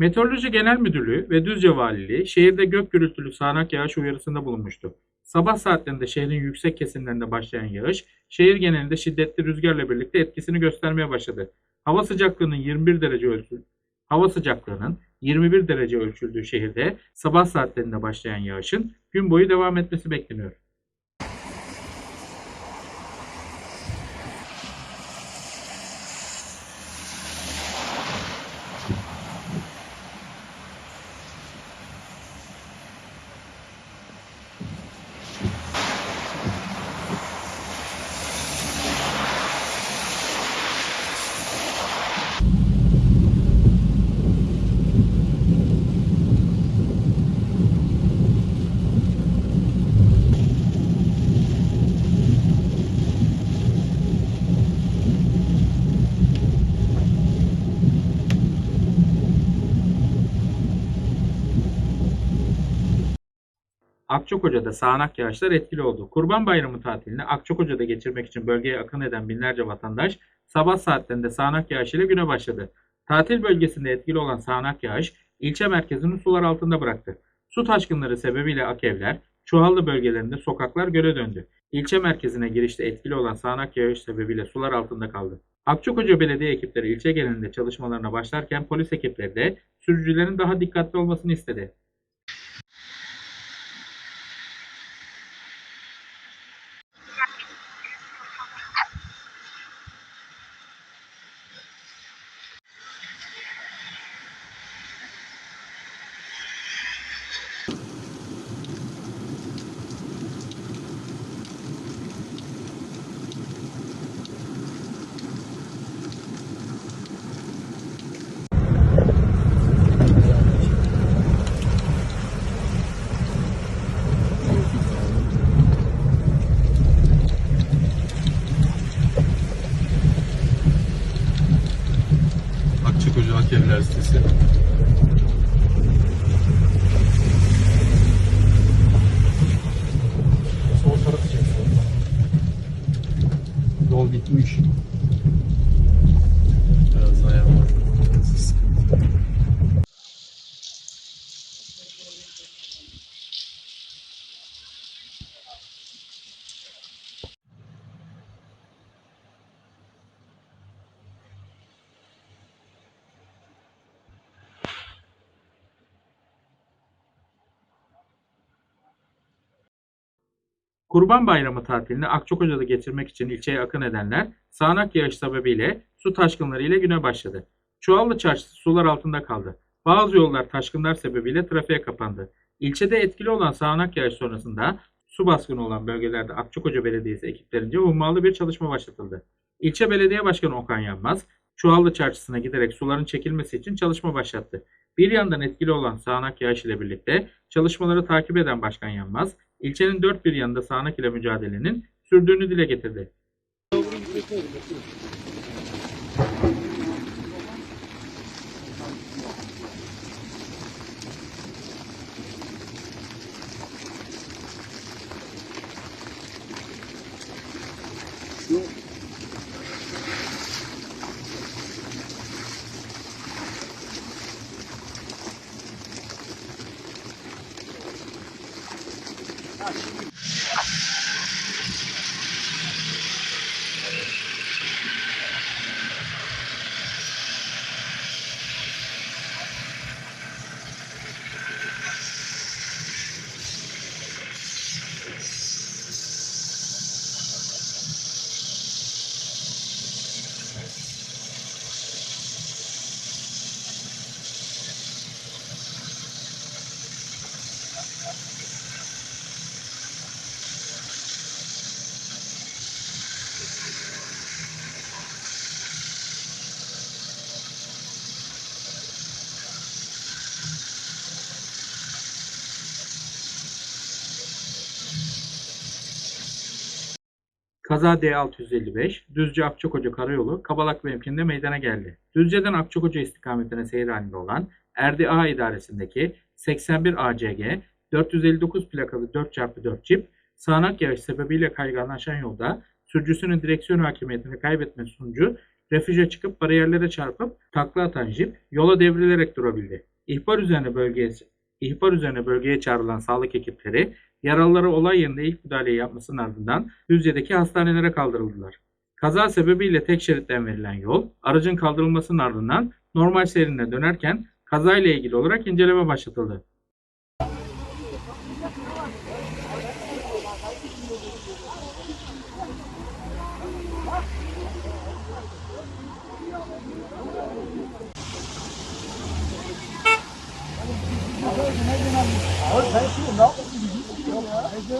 Meteoroloji Genel Müdürlüğü ve Düzce Valiliği şehirde gök gürültülü sağanak yağış uyarısında bulunmuştu. Sabah saatlerinde şehrin yüksek kesimlerinde başlayan yağış, şehir genelinde şiddetli rüzgarla birlikte etkisini göstermeye başladı. Hava sıcaklığının 21 derece ölçü Hava sıcaklığının 21 derece ölçüldüğü şehirde sabah saatlerinde başlayan yağışın gün boyu devam etmesi bekleniyor. Akçakoca'da sağanak yağışlar etkili oldu. Kurban Bayramı tatilini Akçakoca'da geçirmek için bölgeye akın eden binlerce vatandaş sabah saatlerinde sağanak yağış ile güne başladı. Tatil bölgesinde etkili olan sağanak yağış ilçe merkezini sular altında bıraktı. Su taşkınları sebebiyle akevler, Çuhallı bölgelerinde sokaklar göle döndü. İlçe merkezine girişte etkili olan sağanak yağış sebebiyle sular altında kaldı. Akçakoca Belediye ekipleri ilçe genelinde çalışmalarına başlarken polis ekipleri de sürücülerin daha dikkatli olmasını istedi. Yol bitmiş. Biraz daha yavaş. Sıkıntı. Kurban Bayramı tatilini Akçakoca'da geçirmek için ilçeye akın edenler sağanak yağış sebebiyle su taşkınları ile güne başladı. Çuvallı Çarşısı sular altında kaldı. Bazı yollar taşkınlar sebebiyle trafiğe kapandı. İlçede etkili olan sağanak yağış sonrasında su baskını olan bölgelerde Akçakoca Belediyesi ekiplerince hummalı bir çalışma başlatıldı. İlçe Belediye Başkanı Okan Yanmaz, Çuvallı Çarşısı'na giderek suların çekilmesi için çalışma başlattı. Bir yandan etkili olan sağanak yağış ile birlikte çalışmaları takip eden Başkan Yanmaz, ilçenin dört bir yanında sağanak ile mücadelenin sürdüğünü dile getirdi. Kaza D655, Düzce Akçakoca Karayolu, Kabalak mevkinde meydana geldi. Düzce'den Akçakoca istikametine seyir halinde olan Erdi A idaresindeki 81 ACG 459 plakalı 4x4 cip sağanak yağış sebebiyle kayganlaşan yolda sürücüsünün direksiyon hakimiyetini kaybetmesi sonucu refüje çıkıp bariyerlere çarpıp takla atan jip yola devrilerek durabildi. İhbar üzerine bölgeye ihbar üzerine bölgeye çağrılan sağlık ekipleri yaralıları olay yerinde ilk müdahaleyi yapmasının ardından Düzce'deki hastanelere kaldırıldılar. Kaza sebebiyle tek şeritten verilen yol, aracın kaldırılmasının ardından normal seyrine dönerken kazayla ilgili olarak inceleme başlatıldı.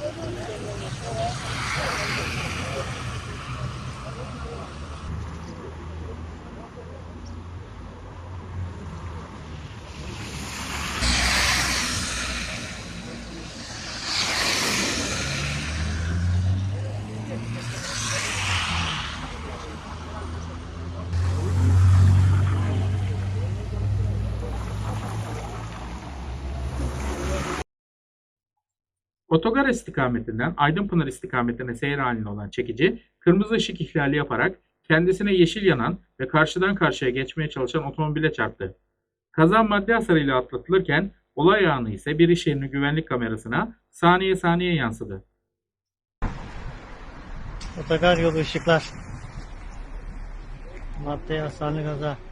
Thank you. Otogar istikametinden Aydınpınar istikametine seyir halinde olan çekici, kırmızı ışık ihlali yaparak kendisine yeşil yanan ve karşıdan karşıya geçmeye çalışan otomobile çarptı. Kaza madde hasarıyla atlatılırken olay anı ise bir iş yerinin güvenlik kamerasına saniye saniye yansıdı. Otogar yolu ışıklar. Madde hasarlı kaza.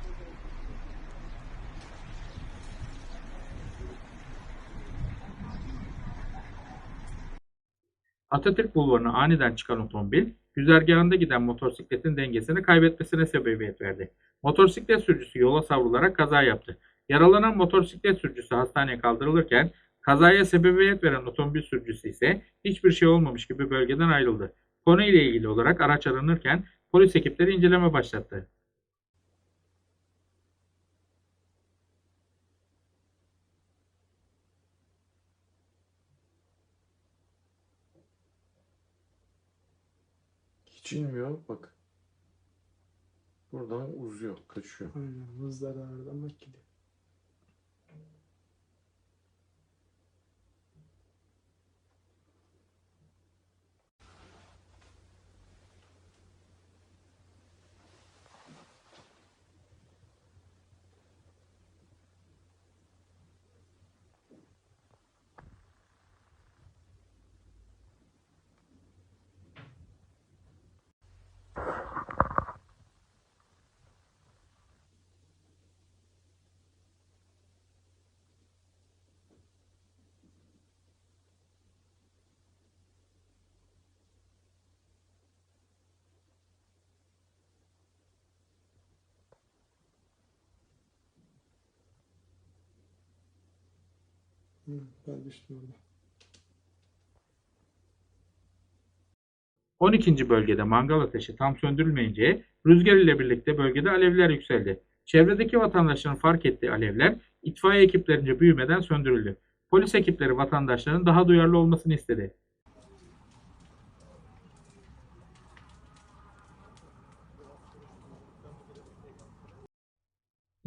Atatürk Bulvarı'na aniden çıkan otomobil, güzergahında giden motosikletin dengesini kaybetmesine sebebiyet verdi. Motosiklet sürücüsü yola savrularak kaza yaptı. Yaralanan motosiklet sürücüsü hastaneye kaldırılırken, kazaya sebebiyet veren otomobil sürücüsü ise hiçbir şey olmamış gibi bölgeden ayrıldı. Konuyla ilgili olarak araç aranırken polis ekipleri inceleme başlattı. Hiç inmiyor bak. Buradan uzuyor, kaçıyor. Aynen hızları aradan bak gidiyor. Ben düştüm orada. 12. bölgede mangal ateşi tam söndürülmeyince rüzgar ile birlikte bölgede alevler yükseldi. Çevredeki vatandaşların fark ettiği alevler itfaiye ekiplerince büyümeden söndürüldü. Polis ekipleri vatandaşların daha duyarlı olmasını istedi.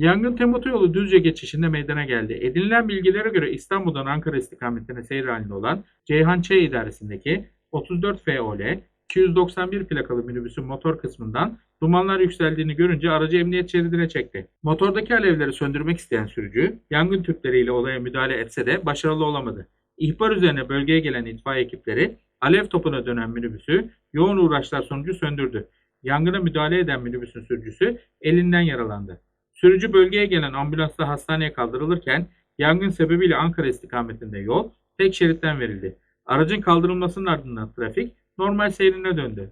Yangın Temmuz yolu Düzce geçişinde meydana geldi. Edinilen bilgilere göre İstanbul'dan Ankara istikametine seyir halinde olan Ceyhan Ç idaresindeki 34 FOL 291 plakalı minibüsün motor kısmından dumanlar yükseldiğini görünce aracı emniyet şeridine çekti. Motordaki alevleri söndürmek isteyen sürücü yangın tüpleriyle olaya müdahale etse de başarılı olamadı. İhbar üzerine bölgeye gelen itfaiye ekipleri alev topuna dönen minibüsü yoğun uğraşlar sonucu söndürdü. Yangına müdahale eden minibüsün sürücüsü elinden yaralandı. Sürücü bölgeye gelen ambulansla hastaneye kaldırılırken yangın sebebiyle Ankara istikametinde yol tek şeritten verildi. Aracın kaldırılmasının ardından trafik normal seyrine döndü.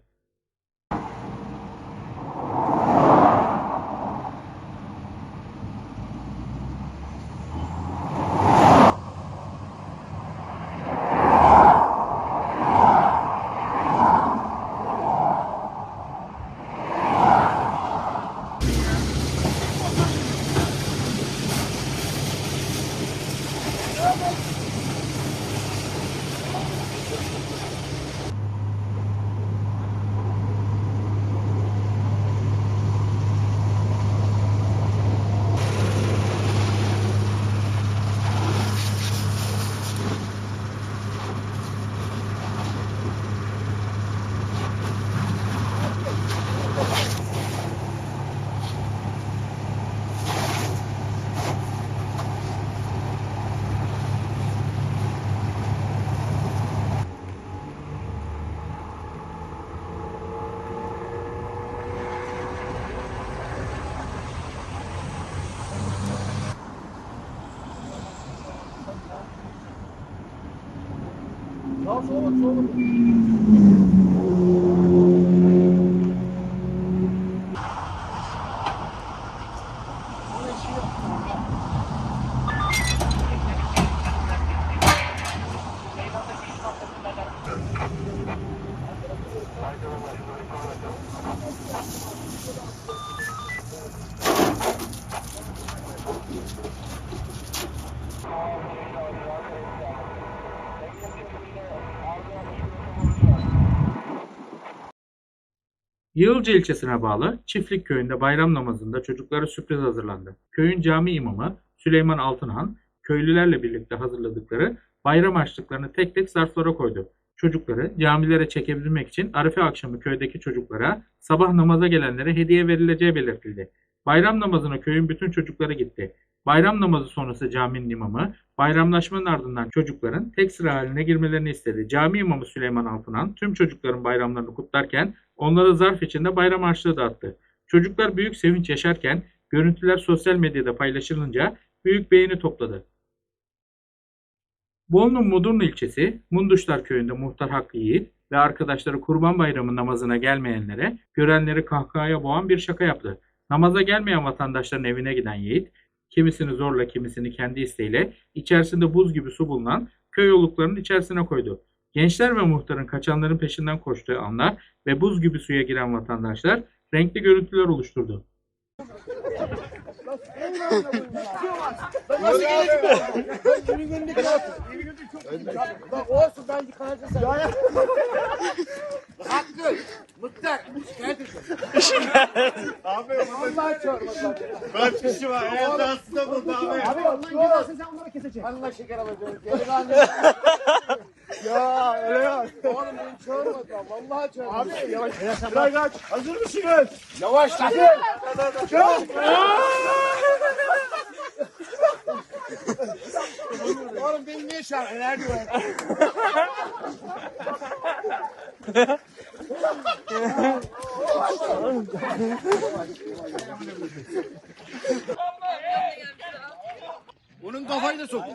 Nós vamos. Yığılca ilçesine bağlı Çiftlik köyünde bayram namazında çocuklara sürpriz hazırlandı. Köyün cami imamı Süleyman Altınhan, köylülerle birlikte hazırladıkları bayram harçlıklarını tek tek zarflara koydu. Çocukları camilere çekebilmek için Arife akşamı köydeki çocuklara sabah namaza gelenlere hediye verileceği belirtildi. Bayram namazına köyün bütün çocukları gitti. Bayram namazı sonrası caminin imamı bayramlaşmanın ardından çocukların tek sıra haline girmelerini istedi. Cami imamı Süleyman Altınhan tüm çocukların bayramlarını kutlarken onlara zarf içinde bayram harçlığı dağıttı. Çocuklar büyük sevinç yaşarken görüntüler sosyal medyada paylaşılınca büyük beğeni topladı. Bolu'nun Mudurnu ilçesi Munduşlar köyünde muhtar Hakkı Yiğit ve arkadaşları Kurban Bayramı namazına gelmeyenlere görenleri kahkahaya boğan bir şaka yaptı. Namaza gelmeyen vatandaşların evine giden Yiğit, kimisini zorla kimisini kendi isteğiyle içerisinde buz gibi su bulunan köy oluklarının içerisine koydu. Gençler ve muhtarın kaçanların peşinden koştuğu anlar ve buz gibi suya giren vatandaşlar renkli görüntüler oluşturdu. Bak olsun ben yıkanacağım sen. Hakkı, Mıktar, şikayet edeceğim. Abi vallahi çağırma. Kaç kişi var? En aslında bu abi. Abi ondan girersen sen onları keseceksin. Hanına şeker alacağım. Delikanlı. Ya öyle ya. Oğlum beni çağırma. Vallahi çağırma. Abi yavaş. Bırak aç. Hazır mısınız? Yavaş lan. Oğlum beni niye çağırdın? Nerede o? Onun kafayı da sokun.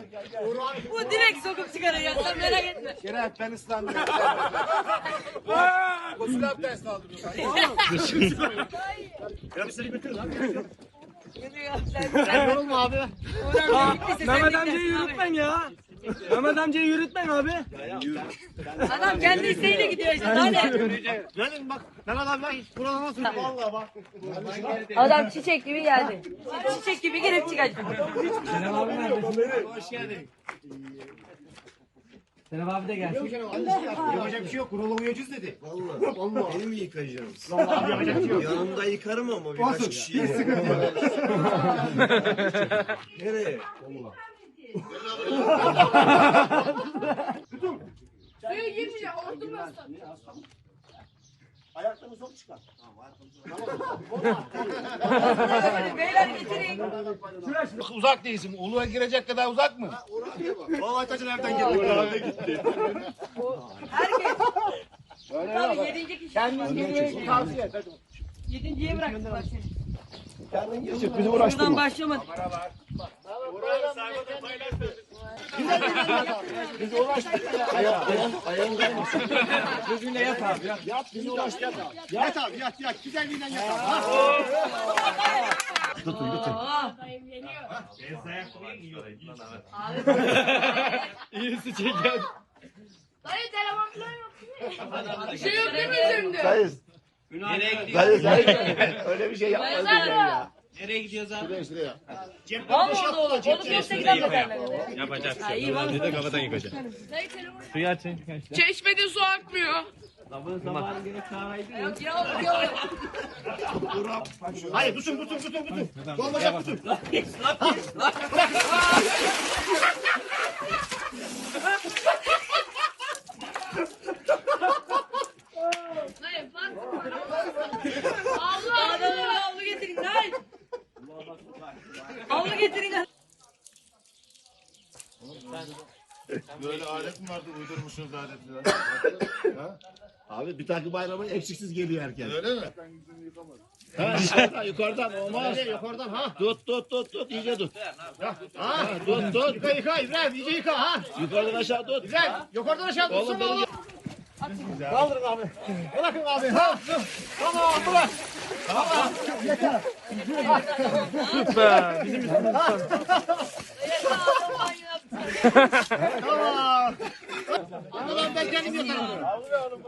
Bu direkt sokup çıkarıyor sen merak etme. Gene ben ıslandım. Gusül abdest aldım. Yorulma abi. Mehmet amcayı yürütmen ya. Mehmet amcayı yürütmen abi. Adam kendi isteğiyle gidiyor işte. Hadi. Gelin bak. Mehmet abi bak hiç buralara sürüyor. Valla bak. Adam çiçek gibi geldi. Çiçek gibi girip çıkacak. Hoş geldin. Senem abi de gelsin. Yapacak bir şey yok. Kurala uyacağız dedi. Vallahi. Vallahi. Beni mi yıkayacaksınız? Vallahi yapacak bir şey yok. Yanımda yıkarım ama birkaç kişiyi. Hiç sıkıntı yok. Nereye? Suyu girmeyecek. Hortumlasın. Ayaklarını sok çıkar. Beyler getirin. Uzak değilsin. Uluğa girecek kadar uzak mı? Vallahi taşın evden geldik. Orada gitti. Herkes. Tabii yedinci kişi. Kendin geriye tavsiye et. Yedinciye bıraktık bak seni. Bizi Buradan uğraştırma. Başlamadık. Bizi uğraştırma. Ayak, ayak, ayağın kaymasın. Gözünle yat abi. Yat, yat bizi uğraştırma. Yat abi yat yat. Güzelliğinden yat abi. Aa. İyisi çeken. Dayı telefon falan yok. Bir şey yok değil mi şimdi? Dayı. Dayı dayı. Öyle bir şey yapmaz ya. Nereye gidiyoruz abi? Şuraya şuraya. Mı orada olur? Olup yoksa gidelim bakarlar. Yapacağız. Ha iyi var. kafadan yıkacağız. Dayı telefon. Suyu açın. Çeşmede su akmıyor. Sabahın sabahın gene kahveydi. Yok ya yok. Hayır tutun tutun tutun tutun. Dolmaca tutun. Dayı bak. Allah Allah. Havlu getirin lan. Havlu getirin lan. Böyle alet mi vardı uydurmuşsunuz adetler? ha? Abi bir takım bayramı eksiksiz geliyor herkes. Öyle mi? Ha, yukarıdan yukarıdan olmaz. yukarıdan ha. Tut tut tut tut iyice tut. Ha, tut tut. Yıka yıka İbrahim iyice yıka ha. Yukarıdan aşağı tut. İbrahim yukarıdan aşağı tut. Oğlum benim Kaldırın abi. Bırakın abi. Ha. Tamam bırak. Tamam. Tamam ben kendim yatarım.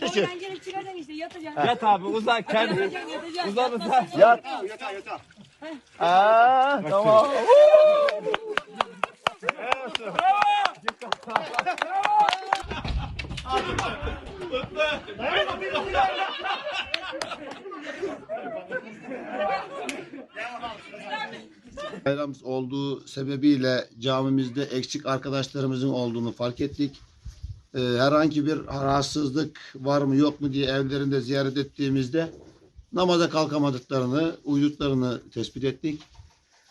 Pencere çıkacaksın işte yatacaksın. Yat abi uzan kendi. Yatacaksın yatacaksın. Uzan uzan. Yat. Aa, tamam. Bayram olduğu sebebiyle camimizde eksik arkadaşlarımızın olduğunu fark ettik. Ee, herhangi bir rahatsızlık var mı yok mu diye evlerinde ziyaret ettiğimizde namaza kalkamadıklarını, uyuduklarını tespit ettik.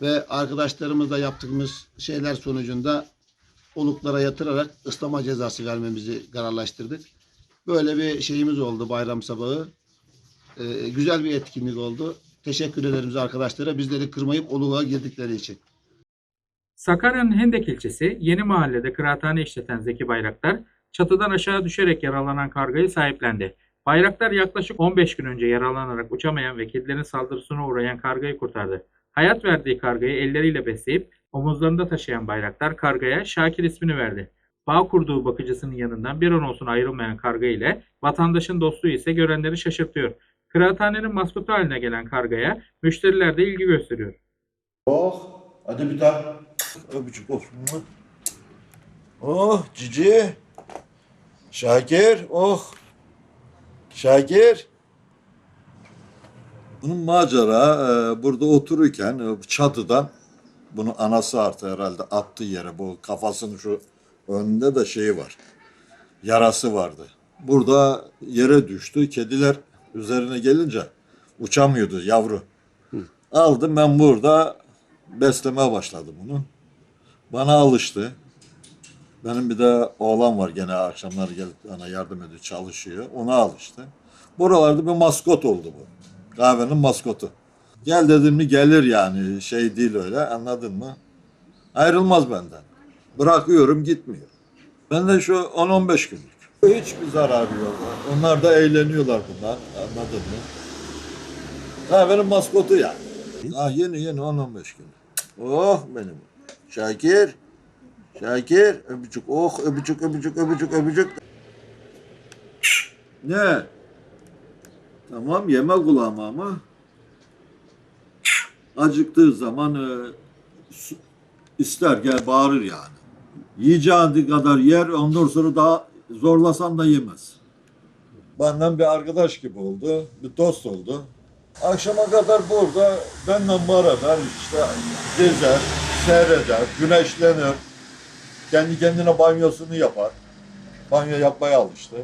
Ve arkadaşlarımızla yaptığımız şeyler sonucunda oluklara yatırarak ıslama cezası vermemizi kararlaştırdık. Böyle bir şeyimiz oldu bayram sabahı. Ee, güzel bir etkinlik oldu. Teşekkür ederiz arkadaşlara bizleri kırmayıp oluğa girdikleri için. Sakarya'nın Hendek ilçesi Yeni Mahalle'de kıraathane işleten Zeki Bayraktar çatıdan aşağı düşerek yaralanan kargayı sahiplendi. Bayraktar yaklaşık 15 gün önce yaralanarak uçamayan ve kedilerin saldırısına uğrayan kargayı kurtardı. Hayat verdiği kargayı elleriyle besleyip omuzlarında taşıyan Bayraktar kargaya Şakir ismini verdi. Bağ kurduğu bakıcısının yanından bir an olsun ayrılmayan karga ile vatandaşın dostluğu ise görenleri şaşırtıyor. Kıraathanenin maskotu haline gelen kargaya müşteriler de ilgi gösteriyor. Oh. Hadi bir daha. Öpücük of. Oh cici. Şakir. Oh. Şakir. Bunun macera e, burada otururken e, çatıdan bunu anası artı herhalde attı yere. Bu kafasının şu önünde de şeyi var. Yarası vardı. Burada yere düştü. Kediler üzerine gelince uçamıyordu yavru. Aldım ben burada beslemeye başladım bunu. Bana alıştı. Benim bir de oğlan var gene akşamları gelip bana yardım ediyor, çalışıyor. Ona alıştı. Buralarda bir maskot oldu bu. Kahvenin maskotu. Gel dedim mi gelir yani. Şey değil öyle anladın mı? Ayrılmaz benden. Bırakıyorum gitmiyor. Ben de şu 10-15 günlük. Hiçbir zararı yok. Onlar da eğleniyorlar bunlar. Anladın mı? Kahvenin maskotu yani. Ha, yeni yeni 10-15 gün. Oh benim. Şakir. Şakir. Öpücük. Oh öpücük öpücük öpücük öpücük. Ne? Tamam yeme kulağıma ama. Acıktığı zaman e, ister gel bağırır yani. Yiyeceği kadar yer ondan sonra daha zorlasan da yemez. Benden bir arkadaş gibi oldu. Bir dost oldu. Akşama kadar burada benden beraber işte gezer, seyreder, güneşlenir. Kendi kendine banyosunu yapar. Banyo yapmaya alıştı.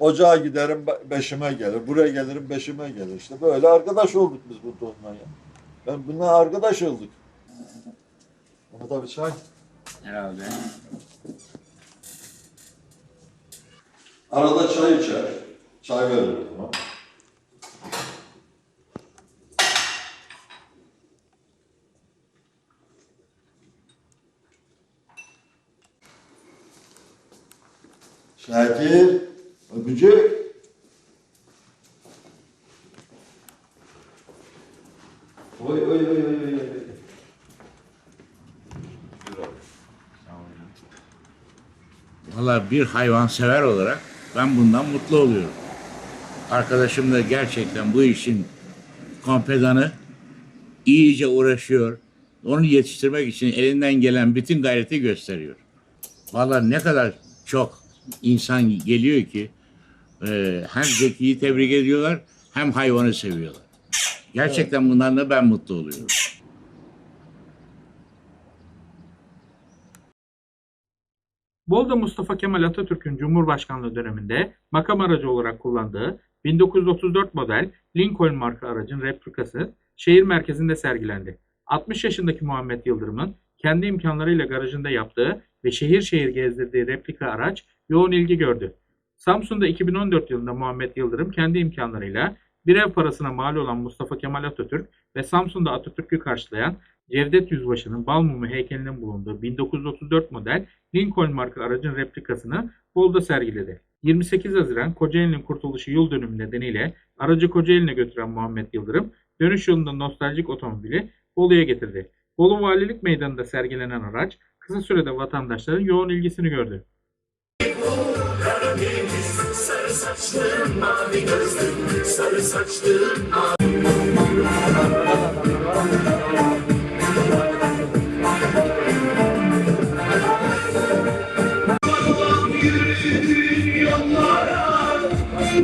Ocağa giderim be- beşime gelir. Buraya gelirim beşime gelir. İşte böyle arkadaş olduk biz bu onunla ya. Ben bununla arkadaş olduk. Ama da bir çay. Herhalde. Arada çay içer. Çay veririm ona. Şakir, öpücük. Oy oy oy oy oy. Valla bir hayvansever olarak ben bundan mutlu oluyorum. Arkadaşım da gerçekten bu işin kompedanı iyice uğraşıyor. Onu yetiştirmek için elinden gelen bütün gayreti gösteriyor. Valla ne kadar çok insan geliyor ki e, hem Zeki'yi tebrik ediyorlar hem hayvanı seviyorlar. Gerçekten bundan da ben mutlu oluyorum. Bolu'da Mustafa Kemal Atatürk'ün Cumhurbaşkanlığı döneminde makam aracı olarak kullandığı 1934 model Lincoln marka aracın replikası şehir merkezinde sergilendi. 60 yaşındaki Muhammed Yıldırım'ın kendi imkanlarıyla garajında yaptığı ve şehir şehir gezdirdiği replika araç yoğun ilgi gördü. Samsun'da 2014 yılında Muhammed Yıldırım kendi imkanlarıyla bir ev parasına mal olan Mustafa Kemal Atatürk ve Samsun'da Atatürk'ü karşılayan Cevdet Yüzbaşı'nın Balmumu heykelinin bulunduğu 1934 model Lincoln marka aracın replikasını Bolu'da sergiledi. 28 Haziran Kocaeli'nin kurtuluşu yıl dönümü nedeniyle aracı Kocaeli'ne götüren Muhammed Yıldırım dönüş yolunda nostaljik otomobili Bolu'ya getirdi. Bolu Valilik Meydanı'nda sergilenen araç kısa sürede vatandaşların yoğun ilgisini gördü.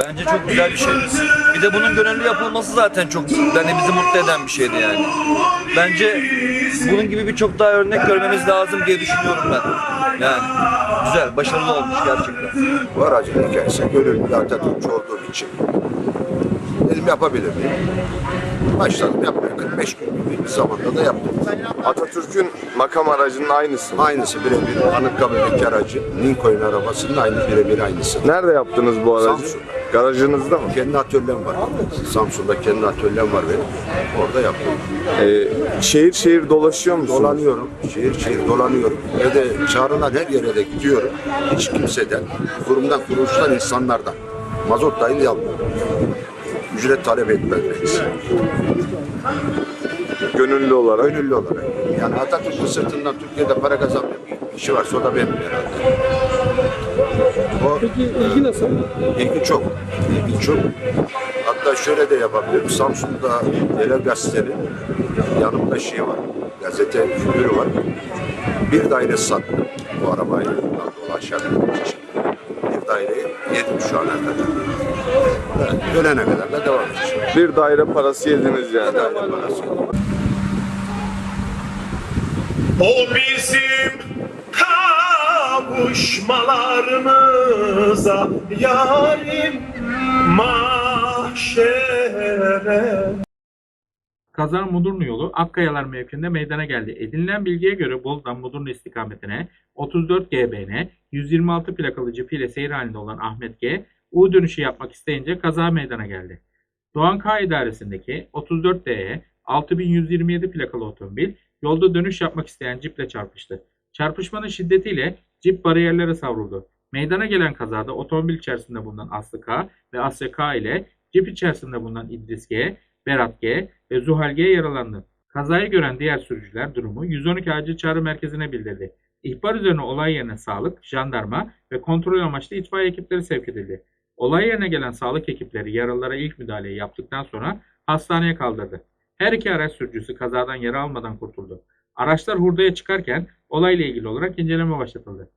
Bence çok güzel bir şey. Bir de bunun gönüllü yapılması zaten çok yani bizi mutlu eden bir şeydi yani. Bence bunun gibi birçok daha örnek görmemiz lazım diye düşünüyorum ben. Yani güzel, başarılı olmuş gerçekten. Bu aracın hikayesi gönüllü Atatürkçü olduğum için dedim yapabilir miyim? Başladım yapmaya 45 gün bir zamanda da yaptım. Atatürk'ün makam aracının aynısı mı? Aynısı birebir. Anıtkabir'deki aracı. Lincoln arabasının aynı birebir aynısı. Nerede yaptınız bu aracı? Samsun'da. Garajınızda mı? Kendi atölyem var. Samsun'da kendi atölyem var benim. Orada yaptım. şehir şehir dolaşıyor musunuz? Dolanıyorum. Şehir şehir dolanıyorum. Ve de çağrılan her yere de gidiyorum. Hiç kimseden, kurumdan kuruluştan insanlardan. Mazot dahil almıyorum. Ücret talep etmez birisi. Gönüllü olarak? Gönüllü olarak. Yani Atatürk'ün sırtından Türkiye'de para kazanmayan bir kişi varsa o da benim herhalde. O, Peki ilgi nasıl? İlgi çok. İlgi çok. Hatta şöyle de yapabilirim. Samsun'da Yerel Gazete'nin yanımda şey var. Gazete müdürü var. Bir daire sattım bu arabayı. Dolaşabilmek için. Bir daireyi yedim şu ana kadar. Evet, Dönene kadar da devam edeceğim. Bir daire parası yediniz yani. Bir daire parası. O bizim kavuşmalarımıza yarim mahşere. Kaza Mudurnu yolu Akkayalar mevkinde meydana geldi. Edinilen bilgiye göre Bolu'dan Mudurnu istikametine 34 GBN 126 plakalı cipiyle seyir halinde olan Ahmet G. U dönüşü yapmak isteyince kaza meydana geldi. Doğan K idaresindeki 34 DE 6127 plakalı otomobil yolda dönüş yapmak isteyen ciple çarpıştı. Çarpışmanın şiddetiyle cip bariyerlere savruldu. Meydana gelen kazada otomobil içerisinde bulunan Aslı K ve Asya K ile cip içerisinde bulunan İdris G, Berat G ve Zuhal G yaralandı. Kazayı gören diğer sürücüler durumu 112 acil çağrı merkezine bildirdi. İhbar üzerine olay yerine sağlık, jandarma ve kontrol amaçlı itfaiye ekipleri sevk edildi. Olay yerine gelen sağlık ekipleri yaralılara ilk müdahaleyi yaptıktan sonra hastaneye kaldırdı. Her iki araç sürücüsü kazadan yara almadan kurtuldu. Araçlar hurdaya çıkarken olayla ilgili olarak inceleme başlatıldı.